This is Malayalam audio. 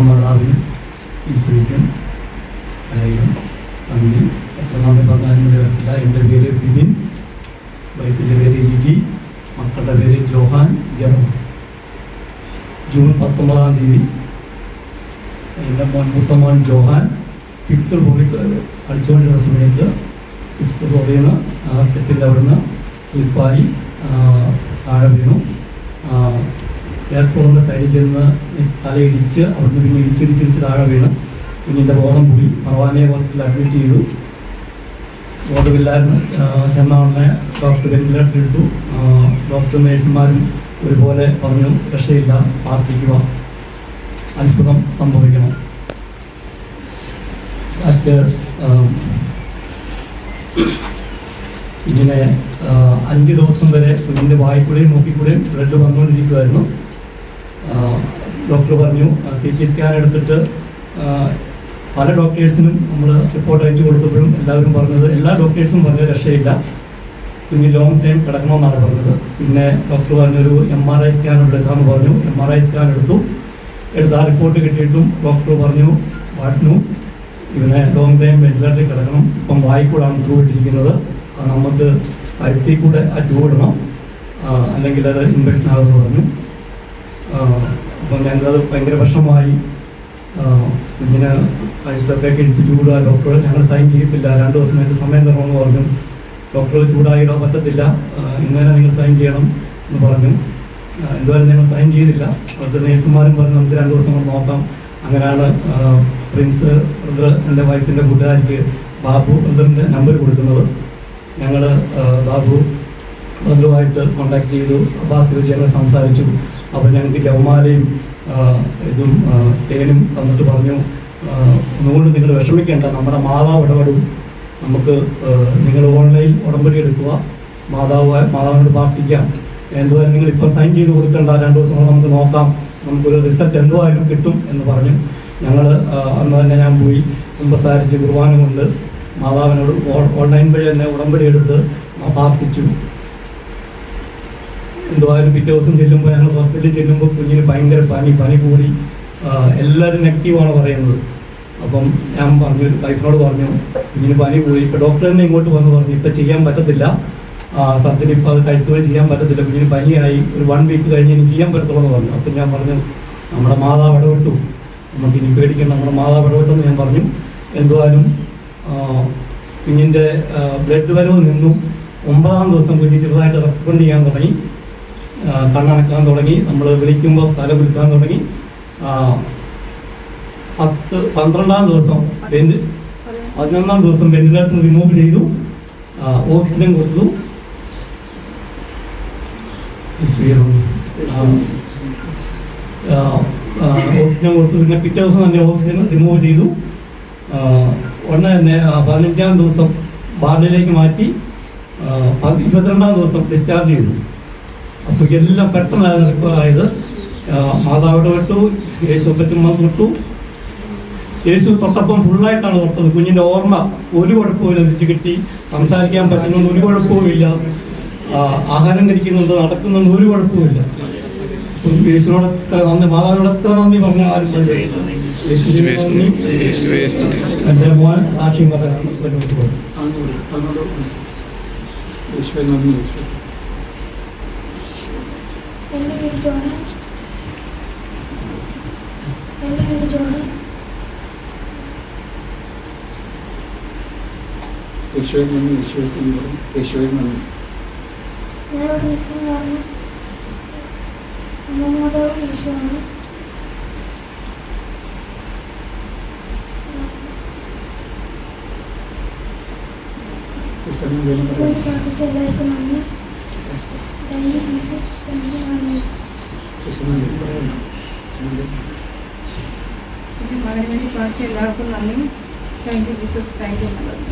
മാതാവിനും ഈശ്വരിക്കും. അനേകം നന്ദി എത്ര നന്ദി പറഞ്ഞാലും വരത്തില്ല എന്റെ പേര് ബിബിൻ വൈഫിന്റെ പേര് ലിജി. മക്കളുടെ പേര് ജോഹാൻ ജെറോ. ജൂൺ പത്തൊമ്പതാം തീയതി എന്റെ മോൻ ജോഹാൻ ഫിഫ്ത്ത് പോയി കളിച്ചുകൊണ്ടിരുന്ന സമയത്ത് ഫിഫ്ത്ത് പോയിൽ നിന്ന് ഹോസ്പിറ്റലിൽ അവിടുന്ന് സ്ലിപ്പായി ആ, താഴെ വീണു. എയർഫോണിന്റെ സൈഡിൽ ചെന്ന് തലയിടിച്ച് അവിടുന്ന് പിന്നെ ഇടിച്ചിടിച്ചിടിച്ച് താഴെ വീണ്. പിന്നെ എന്റെ ബോധം പോയി. ഭവാനെ ഹോസ്പിറ്റലിൽ അഡ്മിറ്റ് ചെയ്തു. ബോധമില്ലായിരുന്നു ചെന്ന ഉടനെ ഡോക്ടർ വെന്റിലേറ്റർ ഇട്ടു. ഡോക്ടറും നേഴ്സുമാരും ഒരുപോലെ പറഞ്ഞു രക്ഷയില്ല പ്രാർത്ഥിക്കുക അത്ഭുതം സംഭവിക്കണം. ലാസ്റ്റ് ഇങ്ങനെ അഞ്ച് ദിവസം വരെ കുഞ്ഞിന്റെ വായ്പയും മൂക്കിക്കൂടെയും ബ്ലഡ് വന്നുകൊണ്ടിരിക്കുമായിരുന്നു ഡോക്ടർ പറഞ്ഞു സി ടി സ്കാൻ എടുത്തിട്ട് പല ഡോക്ടേഴ്സിനും നമ്മൾ റിപ്പോർട്ട് അയച്ചു കൊടുത്തപ്പോഴും എല്ലാവരും പറഞ്ഞത് എല്ലാ ഡോക്ടേഴ്സും പറഞ്ഞ രക്ഷയില്ല. കുഞ്ഞ് ലോങ് ടൈം കിടക്കണമെന്നാണ് പറഞ്ഞത്. പിന്നെ ഡോക്ടർ പറഞ്ഞൊരു എം ആർ ഐ സ്കാൻ എടുക്കാമെന്ന് പറഞ്ഞു. എം ആർ ഐ സ്കാൻ എടുത്തു. എടുത്ത് ആ റിപ്പോർട്ട് കിട്ടിയിട്ടും ഡോക്ടർ പറഞ്ഞു വാട്ട് ന്യൂസ് ഇവനെ ലോങ് ടൈം വെന്റിലേറ്ററിൽ കിടക്കണം. ഇപ്പം വായിക്കൂടാണ് അത് നമുക്ക് കഴുത്തിൽ കൂടെ ആ അല്ലെങ്കിൽ അത് ഇൻഫെക്ഷൻ ആകുമെന്ന് പറഞ്ഞു. അപ്പം ഞങ്ങൾക്കത് ഭയങ്കര വിഷമായി കുഞ്ഞിന് കഴുത്തൊക്കെ ഇടിച്ച് ചൂടാ ഡോക്ടർ ഞങ്ങൾ സൈൻ ചെയ്യത്തില്ല രണ്ട് ദിവസം കഴിഞ്ഞ് സമയം തരണമെന്ന് പറഞ്ഞു. ഡോക്ടർ ചൂടായിടാൻ പറ്റത്തില്ല. ഇങ്ങനെ നിങ്ങൾ സൈൻ ചെയ്യണം എന്ന് പറഞ്ഞു. എന്തുവായാലും ഞങ്ങൾ സൈൻ ചെയ്തില്ല. അവിടുത്തെ നേഴ്സുമാരും പറഞ്ഞു നമുക്ക് രണ്ട് ദിവസം കൊണ്ട് നോക്കാം. അങ്ങനെയാണ് പ്രിൻസ് ബ്രദർ എന്റെ വൈഫിന്റെ കൂട്ടുകാരിക്ക് ബാബു ബ്രദറിന്റെ നമ്പർ കൊടുക്കുന്നത്. ഞങ്ങൾ ബാബു ബ്രദറുമായിട്ട് കോണ്ടാക്ട് ചെയ്തു. അബ്ബാസ് വെച്ച് ഞങ്ങൾ സംസാരിച്ചു. അപ്പോൾ ഞങ്ങൾക്ക് ജവമാലയും ഇതും തേനും തന്നിട്ട് പറഞ്ഞു ഒന്നുകൊണ്ട് നിങ്ങൾ വിഷമിക്കേണ്ട നമ്മുടെ മാതാവ് ഇടപെടും. നമുക്ക് നിങ്ങൾ ഓൺലൈൻ ഉടമ്പടി എടുക്കുക. മാതാവ് മാതാവിനോട് പ്രാർത്ഥിക്കാം. എന്തുവായാലും നിങ്ങൾ ഇപ്പം സൈൻ ചെയ്ത് കൊടുക്കേണ്ട. രണ്ട് ദിവസം കൂടെ നമുക്ക് നോക്കാം. നമുക്കൊരു റിസൾട്ട് എന്തുവായാലും കിട്ടും എന്ന് പറഞ്ഞു. ഞങ്ങൾ അന്ന് തന്നെ ഞാൻ പോയി കുമ്പസാരിച്ച് കുർബാന കൊണ്ട് മാതാവിനോട് ഓൺലൈൻ വഴി തന്നെ ഉടമ്പടി എടുത്ത് പ്രാർത്ഥിച്ചു. എന്തുവായാലും പിറ്റേ ദിവസം ചെല്ലുമ്പോൾ ഞങ്ങൾ ഹോസ്പിറ്റലിൽ ചെല്ലുമ്പോൾ കുഞ്ഞിന് ഭയങ്കര പനി പനി കൂടി. എല്ലാവരും നെഗറ്റീവാണ് പറയുന്നത്. അപ്പം ഞാൻ പറഞ്ഞു വൈഫിനോട് പറഞ്ഞു കുഞ്ഞിന് പനി കൂടി. ഇപ്പം ഡോക്ടർ തന്നെ ഇങ്ങോട്ട് വന്ന് പറഞ്ഞു ഇപ്പം ചെയ്യാൻ പറ്റത്തില്ല. സർജറി ഇപ്പോൾ അത് കഴുത്തുവഴി ചെയ്യാൻ പറ്റത്തില്ല. കുഞ്ഞിന് പനിയായി. ഒരു വൺ വീക്ക് കഴിഞ്ഞ് ഇനി ചെയ്യാൻ പറ്റത്തുള്ളൂ എന്ന് പറഞ്ഞു. അപ്പം ഞാൻ പറഞ്ഞു നമ്മുടെ മാതാവ് ഇടപെട്ടു. നമുക്ക് ഇനി പേടിക്കേണ്ട. നമ്മുടെ മാതാവ് ഇടപെട്ടെന്ന് ഞാൻ പറഞ്ഞു. എന്തുവായാലും ആ, കുഞ്ഞിന്റെ ബ്ലഡ് വരവ് നിന്നു. ഒമ്പതാം ദിവസം കുഞ്ഞ് ചെറുതായിട്ട് റെസ്പോണ്ട് ചെയ്യാൻ തുടങ്ങി. കണ്ണടക്കാൻ തുടങ്ങി. നമ്മൾ വിളിക്കുമ്പോൾ തല കുലുക്കാൻ തുടങ്ങി. പത്ത് പന്ത്രണ്ടാം ദിവസം വെന്റ് പതിനൊന്നാം ദിവസം വെന്റിലേറ്റർ റിമൂവ് ചെയ്തു. ഓക്സിജൻ കൊടുത്തു. ഓക്സിജൻ കൊടുത്തു. പിന്നെ പിറ്റേ ദിവസം തന്നെ ഓക്സിജൻ റിമൂവ് ചെയ്തു. ഉടനെ തന്നെ പതിനഞ്ചാം ദിവസം വാർഡിലേക്ക് മാറ്റി ഇരുപത്തിരണ്ടാം ദിവസം ഡിസ്ചാർജ് ചെയ്തു. അപ്പോൾ എല്ലാം പെട്ടെന്നായിരുന്നു റിക്കവർ ആയത് മാതാവിടെ വിട്ടു യേശു പറ്റുമ്പോൾ തൊട്ടു യേശു തൊട്ടപ്പം ഫുള്ളായിട്ടാണ് തൊട്ടത് കുഞ്ഞിന്റെ ഓർമ്മ ഒരു കുഴപ്പമില്ല തിരിച്ചു കിട്ടി. സംസാരിക്കാൻ പറ്റുന്നുണ്ട് ഒരു കുഴപ്പവുമില്ല. ആഹാരം കഴിക്കുന്നുണ്ട് നടക്കുന്നുണ്ട് ഒരു കുഴപ്പമില്ല യേശുവിനോട് എത്ര നന്ദി മാതാവിനോട് എത്ര നന്ദി പറഞ്ഞ ആരും. എന്റെ മോൻ സാക്ഷ്യം പറയാൻ പറ്റുന്നത് എന്റെ പേര് ജോണ എന്റെ പേര് ജോണ യേശുവേ നന്ദി യേശുവേ സ്തുതി. യേശുവേ നന്ദി ഞാൻ ഇവിടെ നിൽക്കുന്ന കാരണം അമ്മ മാതാവ് യേശുവാണ് ക്രിസ്ത്യൻ మగడి పాస్ ఎల్లాడుకున్నాను thank you Jesus thank you